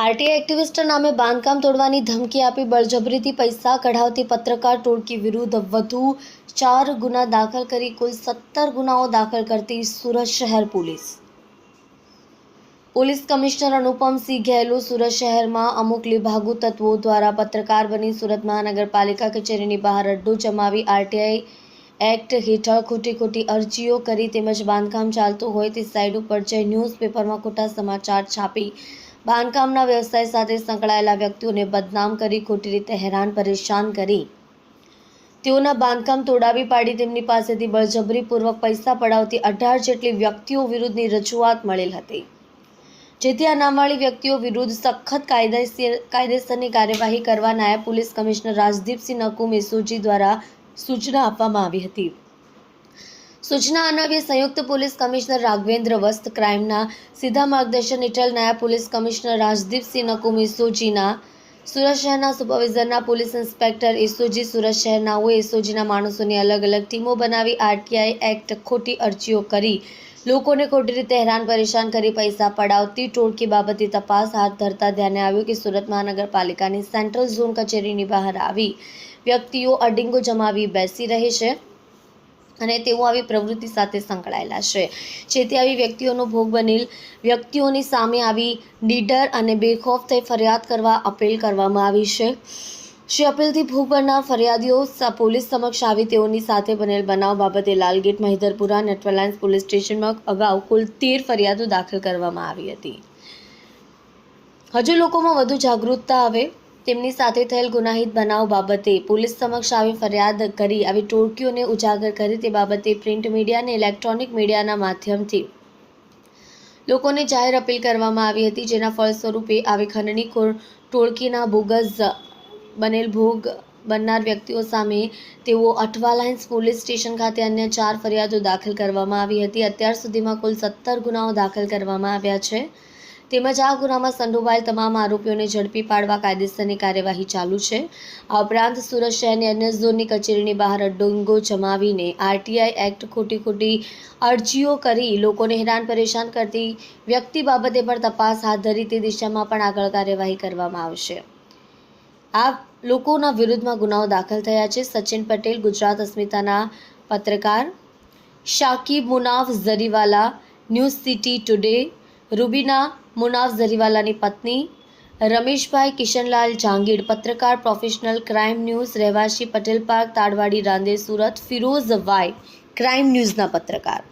RTI એક્ટિવિસ્ટના નામે બાંધકામ તોડવાની ધમકી આપી બળજબરીથી પૈસા કઢાવતી પત્રકાર ટોળકી વિરુદ્ધ વધુ ચાર ગુના દાખલ કરી કુલ સત્તર ગુનાઓ દાખલ કરતી સુરત શહેર police. Police commissioner Anupamsinh Gehlot Surat શહેરમાં અમુક વિભાગુ તત્વો દ્વારા પત્રકાર બની સુરત મહાનગરપાલિકા કચેરીની બહાર અડ્ડો જમાવી આરટીઆઈ એક્ટ હેઠળ ખોટી ખોટી અરજીઓ કરી તેમજ બાંધકામ ચાલતું હોય તે સાઇડ ઉપર જઈ ન્યૂઝપેપરમાં ખોટા સમાચાર છાપી બાંધકામના વ્યવસાય સાથે સંકળાયેલા વ્યક્તિઓને બદનામ કરી ખોટી રીતે હેરાન પરેશાન કરી. તેઓના બાંધકામ તોડાવી પાડી તેમની પાસેથી બળજબરીપૂર્વક પૈસા પડાવતી અઢાર જેટલી વ્યક્તિઓ વિરુદ્ધની રજૂઆત મળેલ હતી. જેથી આ નામવાળી વ્યક્તિઓ વિરુદ્ધ સખત કાયદેસર કાયદેસરની કાર્યવાહી કરવા નાયબ police commissioner Rajdeepsinh Nakum SOG દ્વારા સૂચના આપવામાં આવી હતી. સૂચના અન્વયે સંયુક્ત પોલીસ કમિશનર રાઘવેન્દ્ર વસ્ત ક્રાઇમના સીધા માર્ગદર્શન હેઠળ નાયબ પોલીસ કમિશનર રાજદીપસિંહ નકુમી એસઓજીના સુરત શહેરના સુપરવિઝરના પોલીસ ઇન્સ્પેક્ટર એસઓજી સુરત શહેરનાઓએ એસઓજીના માણસોની અલગ અલગ ટીમો બનાવી આરટીઆઈ એક્ટ ખોટી અરજીઓ કરી. લોકોને ખોટી રીતે હેરાન પરેશાન કરી પૈસા પડાવતી ટોળકી બાબતે તપાસ હાથ ધરતા ધ્યાને આવ્યું કે સુરત મહાનગરપાલિકાની સેન્ટ્રલ ઝોન કચેરીની બહાર આવી વ્યક્તિઓ અડિંગો જમાવી બેસી રહે છે. અને તેઓ આવી પ્રવૃત્તિ સાથે સંકળાયેલા છે. જેથી આવી વ્યક્તિઓનો ભોગ બનેલ વ્યક્તિઓની સામે આવી નીડર અને બેખોફ થઈ ફરિયાદ કરવા અપીલ કરવામાં આવી છે. શ્રી અપીલથી ભોગ બનનાર ફરિયાદીઓ પોલીસ સમક્ષ આવી તેઓની સાથે બનેલ બનાવ બાબતે લાલગેટ, મહિધરપુરા નેટવલાઇન્સ પોલીસ સ્ટેશનમાં અગાઉ કુલ તેર ફરિયાદો દાખલ કરવામાં આવી હતી. હજુ લોકોમાં વધુ જાગૃતતા આવે તેમની સાથે થયેલ ગુનાહિત બનાવ બાબતે પોલીસ સમક્ષ આવી ફરિયાદ કરી આવી ટોળકીઓને ઉજાગર કરી તે બાબતે પ્રિન્ટ મીડિયા અને ઇલેક્ટ્રોનિક મીડિયાના માધ્યમથી લોકોને જાહેર અપીલ કરવામાં આવી હતી, જેના ફળસ્વરૂપે આવી ખંડણી ખોર ટોળકીના બોગસ બનેલ ભોગ બનનાર વ્યક્તિઓ સામે તેઓ અઠવા લાઇન્સ પોલીસ સ્ટેશન ખાતે અન્ય ચાર ફરિયાદો દાખલ કરવામાં આવી હતી. અત્યાર સુધીમાં કુલ સત્તર ગુનાઓ દાખલ કરવામાં આવ્યા છે. તેમજ આ ગુનામાં સંડોવાયેલ તમામ આરોપીઓને ઝડપી પાડવા કાયદેસરની કાર્યવાહી ચાલુ છે. આ ઉપરાંત સુરત શહેરની અન્ય ઝોનની કચેરીની બહાર અડ્ડોંગો જમાવીને આરટીઆઈ એક્ટ ખોટી ખોટી અરજીઓ કરી લોકોને હેરાન પરેશાન કરતી વ્યક્તિ બાબતે પણ તપાસ હાથ ધરી તે દિશામાં પણ આગળ કાર્યવાહી કરવામાં આવશે. આ લોકોના વિરુદ્ધમાં ગુનાઓ દાખલ થયા છે. સચિન પટેલ, ગુજરાત અસ્મિતાના પત્રકાર, Shakib Munaf Zariwala, news city today Rubina Munaf ઝરીવાલાની પત્ની, રમેશભાઈ કિશનલાલ જાંગીડ, પત્રકાર પ્રોફેશનલ ક્રાઇમ ન્યૂઝ, રહેવાસી Patel park, Tadwadi Rander, Surat, Firoz Y, crime ન્યૂઝના પત્રકાર.